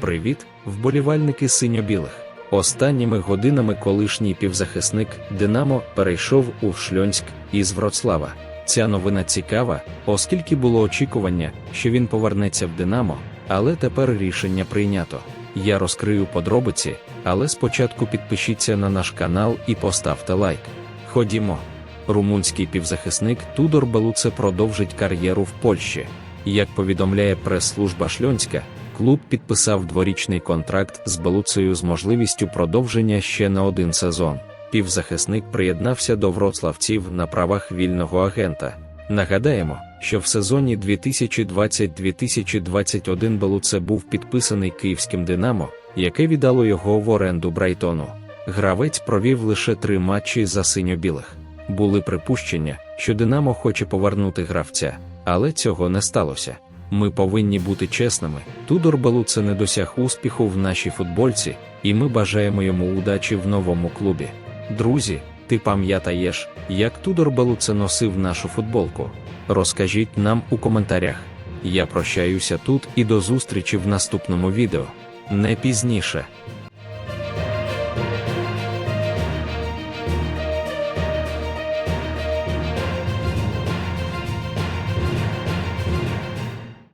Привіт, вболівальники синьо-білих. Останніми годинами колишній півзахисник Динамо перейшов у Шльонськ із Вроцлава. Ця новина цікава, оскільки було очікування, що він повернеться в Динамо, але тепер рішення прийнято. Я розкрию подробиці, але спочатку підпишіться на наш канал і поставте лайк. Ходімо. Румунський півзахисник Тудор Белуце продовжить кар'єру в Польщі. Як повідомляє прес-служба Шльонська, клуб підписав дворічний контракт з Белуцею з можливістю продовження ще на один сезон. Півзахисник приєднався до вроцлавців на правах вільного агента. Нагадаємо, що в сезоні 2020-2021 Белуце був підписаний київським Динамо, яке віддало його в оренду Брайтону. Гравець провів лише три матчі за синьо-білих. Були припущення, що Динамо хоче повернути гравця, але цього не сталося. Ми повинні бути чесними. Тудор Белуце не досяг успіху в нашій футбольці, і ми бажаємо йому удачі в новому клубі. Друзі, ти пам'ятаєш, як Тудор Белуце носив нашу футболку? Розкажіть нам у коментарях. Я прощаюся тут і до зустрічі в наступному відео. Не пізніше.